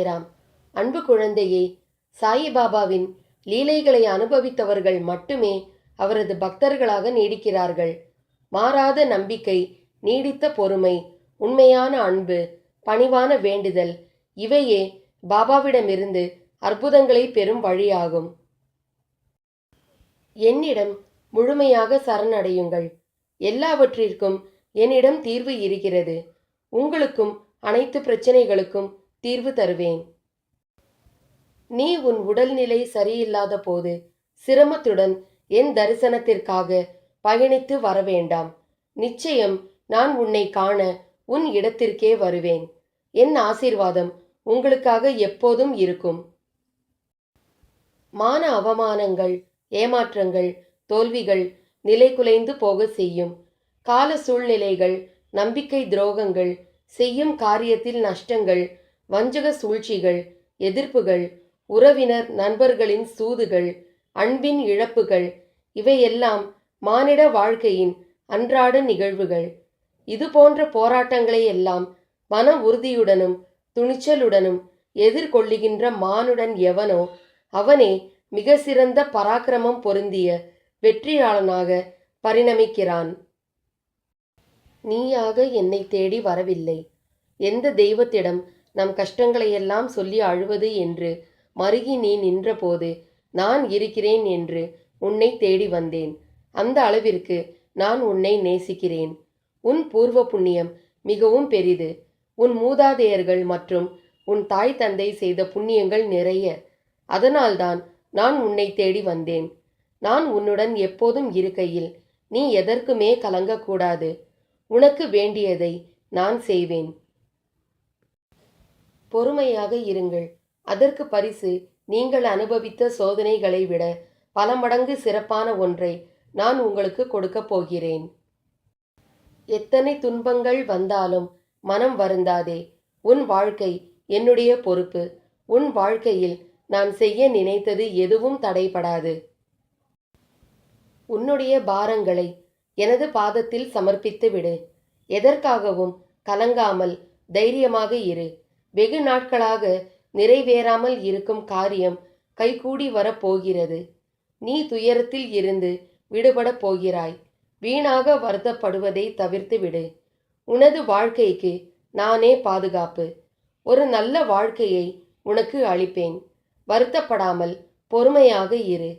சாய்ராம் அன்பு குழந்தையே சாயிபாபாவின் லீலைகளை அனுபவித்தவர்கள் மட்டுமே அவரது பக்தர்களாக நீடிக்கிறார்கள். மாறாத நம்பிக்கை நீடித்த பொறுமை உண்மையான அன்பு பணிவான வேண்டுதல் இவையே பாபாவிடமிருந்து அற்புதங்களை பெறும் வழியாகும். என்னிடம் முழுமையாக சரணடையுங்கள். எல்லாவற்றிற்கும் என்னிடம் தீர்வு இருக்கிறது. உங்களுக்கும் அனைத்து பிரச்சனைகளுக்கும் தீர்வு தருவேன். நீ உன் உடல்நிலை சரியில்லாத போது சிரமத்துடன் என் தரிசனத்திற்காக பயணித்து வரவேண்டாம். நிச்சயம் நான் உன்னை காண உன் இடத்திற்கே வருவேன். என் ஆசீர்வாதம் உங்களுக்காக எப்போதும் இருக்கும். மான அவமானங்கள் ஏமாற்றங்கள் தோல்விகள் நிலை குலைந்து போக செய்யும். கால சூழ்நிலைகள் நம்பிக்கை துரோகங்கள் செய்யும் காரியத்தில் நஷ்டங்கள் வஞ்சக சூழ்ச்சிகள் எதிர்ப்புகள் உறவினர் நண்பர்களின் சூதுகள் அன்பின் இழப்புகள் இவையெல்லாம் மானிட வாழ்க்கையின் அன்றாட நிகழ்வுகள். இது போன்ற போராட்டங்களை எல்லாம் மன உறுதியுடனும் துணிச்சலுடனும் எதிர்கொள்ளுகின்ற மானுடன் எவனோ அவனே மிக சிறந்த பராக்கிரமம் பொருந்திய வெற்றியாளனாக பரிணமிக்கிறான். நீயாக என்னை தேடி வரவில்லை. எந்த தெய்வத்திடம் நம் கஷ்டங்களையெல்லாம் சொல்லி அழுவது என்று மருகி நீ நின்றபோது நான் இருக்கிறேன் என்று உன்னை தேடி வந்தேன். அந்த அளவிற்கு நான் உன்னை நேசிக்கிறேன். உன் பூர்வ புண்ணியம் மிகவும் பெரிது. உன் மூதாதையர்கள் மற்றும் உன் தாய் தந்தை செய்த புண்ணியங்கள் நிறைய. அதனால்தான் நான் உன்னை தேடி வந்தேன். நான் உன்னுடன் எப்போதும் இருக்கையில். நீ எதற்குமே கலங்கக்கூடாது. உனக்கு வேண்டியதை நான் செய்வேன். பொறுமையாக இருங்கள். அதற்கு பரிசு நீங்கள் அனுபவித்த சோதனைகளை விட பல மடங்கு சிறப்பான ஒன்றை நான் உங்களுக்கு கொடுக்கப் போகிறேன். எத்தனை துன்பங்கள் வந்தாலும் மனம் வருந்தாதே. உன் வாழ்க்கை என்னுடைய பொறுப்பு. உன் வாழ்க்கையில் நான் செய்ய நினைத்தது எதுவும் தடைபடாது. உன்னுடைய பாரங்களை எனது பாதத்தில் சமர்ப்பித்து விடு. எதற்காகவும் கலங்காமல் தைரியமாக இரு. வெகு நாட்களாக நிறைவேறாமல் இருக்கும் காரியம் கைகூடி வரப்போகிறது. நீ துயரத்தில் இருந்து விடுபடப் போகிறாய். வீணாக வருத்தப்படுவதை தவிர்த்து விடு. உனது வாழ்க்கைக்கு நானே பாதுகாப்பு. ஒரு நல்ல வாழ்க்கையை உனக்கு அளிப்பேன். வருத்தப்படாமல் பொறுமையாக இரு.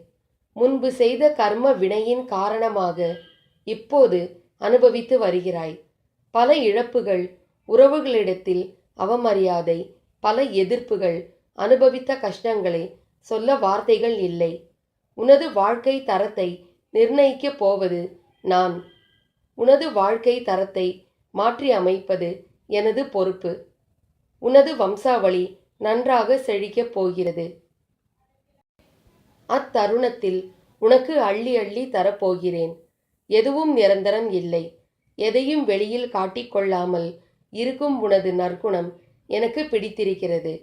முன்பு செய்த கர்ம வினையின் காரணமாக இப்போது அனுபவித்து வருகிறாய். பல இழப்புகள் உறவுகளிடத்தில் அவமரியாதை பல எதிர்ப்புகள் அனுபவித்த கஷ்டங்களை சொல்ல வார்த்தைகள் இல்லை. உனது வாழ்க்கை தரத்தை நிர்ணயிக்கப் போவது நான். உனது வாழ்க்கை தரத்தை மாற்றி அமைப்பது எனது பொறுப்பு. உனது வம்சாவளி நன்றாக செழிக்கப் போகிறது. அத்தருணத்தில் உனக்கு அள்ளி அள்ளி தரப்போகிறேன். எதுவும் நிரந்தரம் இல்லை. எதையும் வெளியில் காட்டிக்கொள்ளாமல் இருக்கும் உனது நற்குணம் எனக்கு பிடித்திருக்கிறது.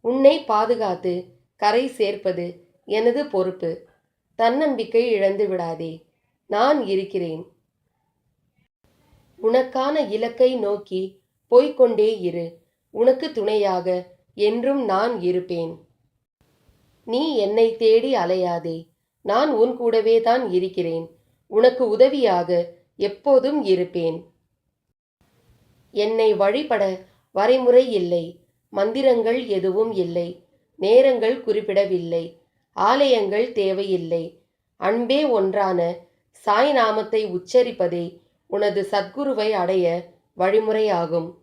உன்னை பாதுகாத்து கரை சேர்ப்பது எனது பொறுப்பு. தன்னம்பிக்கை இழந்து விடாதே நான் இருக்கிறேன். உனக்கான இலக்கை நோக்கி போய்கொண்டே இரு. உனக்கு துணையாக என்றும் நான் இருப்பேன். நீ என்னை தேடி அலையாதே நான் உன் கூடவே தான் இருக்கிறேன். உனக்கு உதவியாக எப்போதும் இருப்பேன். என்னை வழிபட வரைமுறை இல்லை. மந்திரங்கள் எதுவும் இல்லை. நேரங்கள் குறிப்பிடவில்லை. ஆலயங்கள் தேவையில்லை. அன்பே ஒன்றான சாய் நாமத்தை உச்சரிப்பதே உனது சத்குருவை அடைய வழிமுறையாகும்.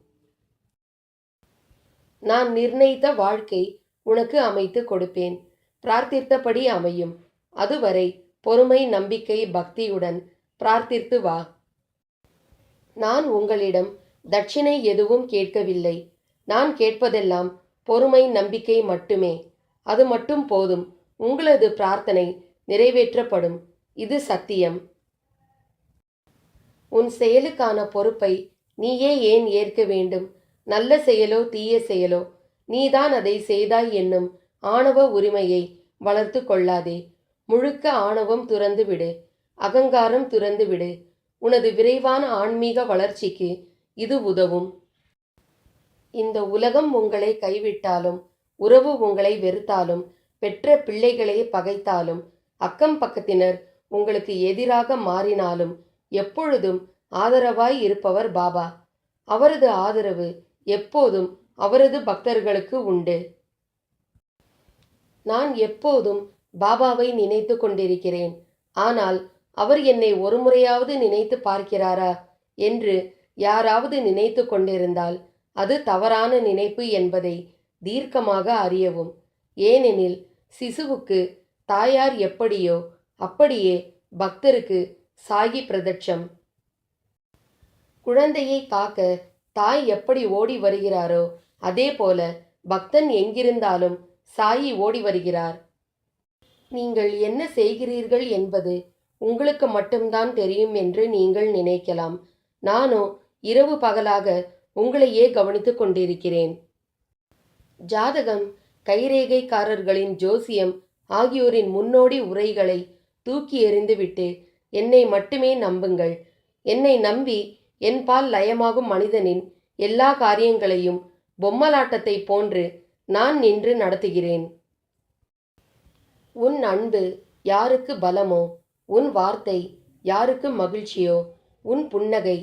நான் நிர்ணயித்த வாழ்க்கை உனக்கு அமைத்து கொடுப்பேன். பிரார்த்தித்தபடி அமையும். அதுவரை பொறுமை நம்பிக்கை பக்தியுடன் பிரார்த்தித்து வா. நான் உங்களிடம் தட்சிணை எதுவும் கேட்கவில்லை. நான் கேட்பதெல்லாம் பொறுமை நம்பிக்கை மட்டுமே. அது மட்டும் போதும். உங்களது பிரார்த்தனை நிறைவேற்றப்படும். இது சத்தியம். உன் செயலுக்கான பொறுப்பை நீயே ஏன் ஏற்க வேண்டும்? நல்ல செயலோ தீய செயலோ? நீதான் அதை செய்தாய் என்னும் ஆணவ உரிமையை வளர்த்து கொள்ளாதே. முழுக்க ஆணவம் துறந்து விடு. அகங்காரம் துறந்து விடு. உனது விரைவான ஆன்மீக வளர்ச்சிக்கு இது உதவும். இந்த உலகம் உங்களை கைவிட்டாலும் உறவு உங்களை வெறுத்தாலும் பெற்ற பிள்ளைகளே பகைத்தாலும் அக்கம் பக்கத்தினர் உங்களுக்கு எதிராக மாறினாலும் எப்பொழுதும் ஆதரவாய் இருப்பவர் பாபா. அவரது ஆதரவு எப்போதும் அவரது பக்தர்களுக்கு உண்டு. நான் எப்போதும் பாபாவை நினைத்து கொண்டிருக்கிறேன். ஆனால் அவர் என்னை ஒரு முறையாவது நினைத்து பார்க்கிறாரா? என்று யாராவது நினைத்து கொண்டிருந்தால் அது தவறான நினைப்பு என்பதை தீர்க்கமாக அறியவும். ஏனெனில் சிசுவுக்கு தாயார் எப்படியோ அப்படியே பக்தருக்கு சாகி பிரதட்சம். குழந்தையை காக்க தாய் எப்படி ஓடி வருகிறாரோ அதே போல பக்தன் எங்கிருந்தாலும் சாயி ஓடி வருகிறார். நீங்கள் என்ன செய்கிறீர்கள் என்பது உங்களுக்கு மட்டும்தான் தெரியும் என்று நீங்கள் நினைக்கலாம். நானோ இரவு பகலாக உங்களையே கவனித்துக் கொண்டிருக்கிறேன். ஜாதகம் கைரேகைக்காரர்களின் ஜோசியம் ஆகியோரின் முன்னோடி உரைகளை தூக்கி எறிந்துவிட்டு என்னை மட்டுமே நம்புங்கள். என்னை நம்பி என்பால் லயமாகும் மனிதனின் எல்லா காரியங்களையும் பொம்மலாட்டத்தை போன்று நான் நின்று நடத்துகிறேன். உன் அன்பு யாருக்கு பலமோ உன் வார்த்தை யாருக்கு மகிழ்ச்சியோ உன் புன்னகை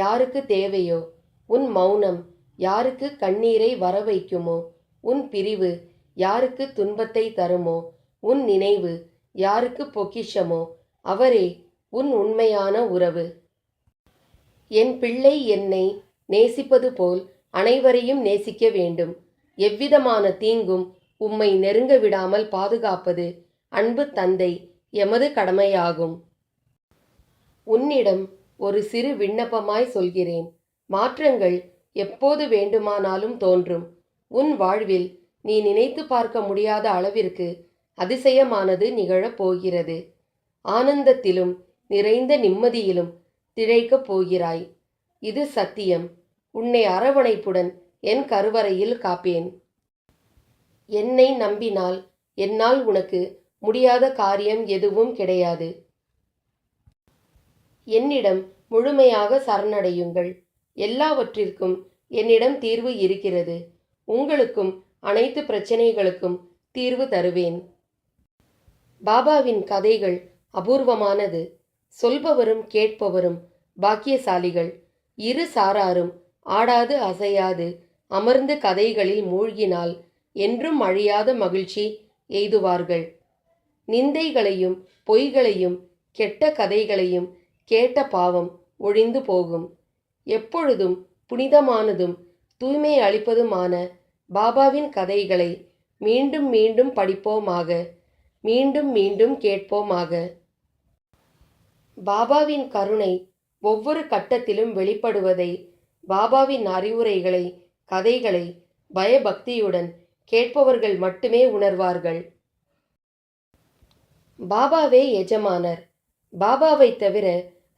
யாருக்கு தேவையோ? உன் மௌனம் யாருக்கு கண்ணீரை வர வைக்குமோ உன் பிரிவு யாருக்கு துன்பத்தை தருமோ? உன் நினைவு யாருக்கு பொக்கிஷமோ? அவரே உன் உண்மையான உறவு. என் பிள்ளை என்னை நேசிப்பது போல் அனைவரையும் நேசிக்க வேண்டும். எவ்விதமான தீங்கும் உம்மை நெருங்க விடாமல் பாதுகாப்பது அன்பு தந்தை எமது கடமையாகும். உன்னிடம் ஒரு சிறு விண்ணப்பமாய் சொல்கிறேன். மாற்றங்கள் எப்போது வேண்டுமானாலும் தோன்றும். உன் வாழ்வில் நீ நினைத்து பார்க்க முடியாத அளவிற்கு அதிசயமானது நிகழப் போகிறது. ஆனந்தத்திலும் நிறைந்த நிம்மதியிலும் திழைக்கப் போகிறாய். இது சத்தியம். உன்னை அரவணைப்புடன் என் கருவறையில் காப்பேன். என்னை நம்பினால் என்னால் உனக்கு முடியாத காரியம் எதுவும் கிடையாது. என்னிடம் முழுமையாக சரணடையுங்கள். எல்லாவற்றிற்கும் என்னிடம் தீர்வு இருக்கிறது. உங்களுக்கும் அனைத்து பிரச்சனைகளுக்கும் தீர்வு தருவேன். பாபாவின் கதைகள் அபூர்வமானது. சொல்பவரும் கேட்பவரும் பாக்கியசாலிகள். இரு சாராரும் ஆடாது அசையாது. அமர்ந்து கதைகளில் மூழ்கினால் என்றும் அழியாத மகிழ்ச்சி எய்துவார்கள். நிந்தைகளையும் பொய்களையும் கெட்ட கதைகளையும் கேட்ட பாவம் ஒழிந்து போகும். எப்பொழுதும் புனிதமானதும் தூய்மை அளிப்பதுமான பாபாவின் கதைகளை மீண்டும் மீண்டும் படிப்போமாக மீண்டும் மீண்டும் கேட்போமாக. பாபாவின் கருணை ஒவ்வொரு கட்டத்திலும் வெளிப்படுவதை பாபாவின் அறிவுரைகளை கதைகளை பயபக்தியுடன் கேட்பவர்கள் மட்டுமே உணர்வார்கள். பாபாவே எஜமானர். பாபாவை தவிர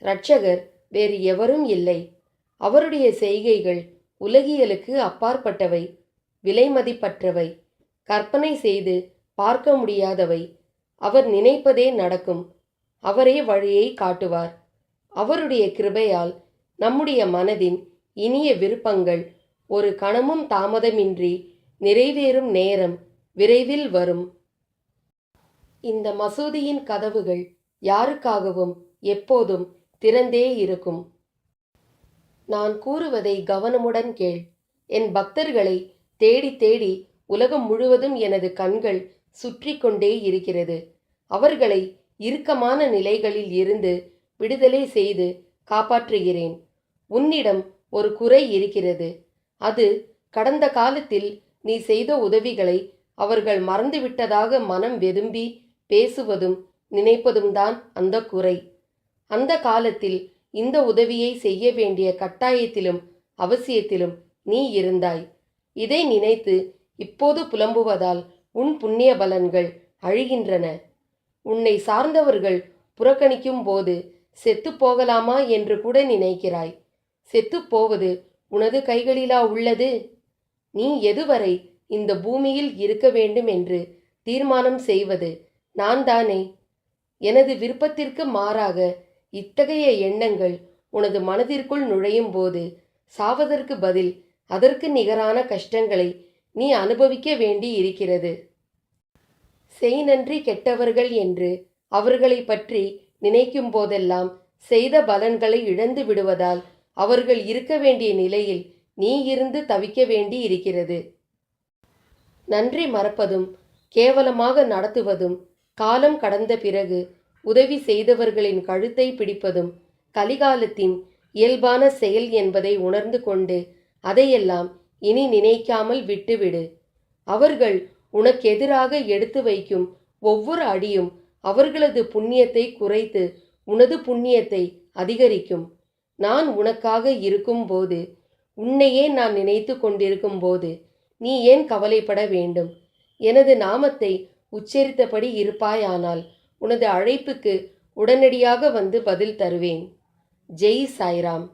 இரட்சகர் வேறு எவரும் இல்லை. அவருடைய செய்கைகள் உலகியலுக்கு அப்பாற்பட்டவை விலைமதிப்பற்றவை. கற்பனை செய்து பார்க்க முடியாதவை. அவர் நினைப்பதே நடக்கும். அவரே வழியை காட்டுவார். அவருடைய கிருபையால் நம்முடைய மனதின் இனிய விருப்பங்கள் ஒரு கணமும் தாமதமின்றி நிறைவேறும் நேரம் விரைவில் வரும். இந்த மசூதியின் கதவுகள் யாருக்காகவும் எப்போதும் திறந்தே இருக்கும். நான் கூறுவதை கவனமுடன் கேள். என் பக்தர்களை தேடி தேடி உலகம் முழுவதும் எனது கண்கள் சுற்றி கொண்டே இருக்கிறது. அவர்களை இறுக்கமான நிலைகளில் இருந்து விடுதலை செய்து காப்பாற்றுகிறேன். உன்னிடம் ஒரு குறை இருக்கிறது. அது கடந்த காலத்தில் நீ செய்த உதவிகளை அவர்கள் மறந்துவிட்டதாக மனம் வெதும்பி பேசுவதும் நினைப்பதும் தான் அந்த குறை. அந்த காலத்தில் இந்த உதவியை செய்ய வேண்டிய கட்டாயத்திலும் அவசியத்திலும் நீ இருந்தாய். இதை நினைத்து இப்போது புலம்புவதால் உன் புண்ணிய பலன்கள் அழிகின்றன. உன்னை சார்ந்தவர்கள் புறக்கணிக்கும் போது போகலாமா என்று கூட நினைக்கிறாய். செத்துப்போவது உனது கைகளிலா உள்ளது? நீ எதுவரை இந்த பூமியில் இருக்க வேண்டும் என்று தீர்மானம் செய்வது நான் தானே எனது விருப்பத்திற்கு மாறாக இத்தகைய எண்ணங்கள் உனது மனதிற்குள் நுழையும் போது சாவதற்கு பதில் அதற்கு நிகரான கஷ்டங்களை நீ அனுபவிக்க வேண்டி இருக்கிறது செய் நன்றி கெட்டவர்கள் என்று அவர்களை பற்றி நினைக்கும் போதெல்லாம் செய்த பலன்களை இழந்து விடுவதால் அவர்கள் இருக்க வேண்டிய நிலையில் நீ இருந்து தவிக்க வேண்டி இருக்கிறது நன்றி மறப்பதும் கேவலமாக நடத்துவதும் காலம் கடந்த பிறகு உதவி செய்தவர்களின் கழுத்தை பிடிப்பதும் கலிகாலத்தின் இயல்பான செயல் என்பதை உணர்ந்து கொண்டு அதையெல்லாம் இனி நினைக்காமல் விட்டுவிடு. அவர்கள் உனக்கெதிராக எடுத்து வைக்கும் ஒவ்வொரு அடியும் அவர்களது புண்ணியத்தை குறைத்து உனது புண்ணியத்தை அதிகரிக்கும். நான் உனக்காக இருக்கும்போது உன்னையே நான் நினைத்து கொண்டிருக்கும் போது நீ ஏன் கவலைப்பட வேண்டும்? எனது நாமத்தை உச்சரித்தபடி இருப்பாயானால் உனது அழைப்புக்கு உடனடியாக வந்து பதில் தருவேன். ஜெய் சாய்ராம்.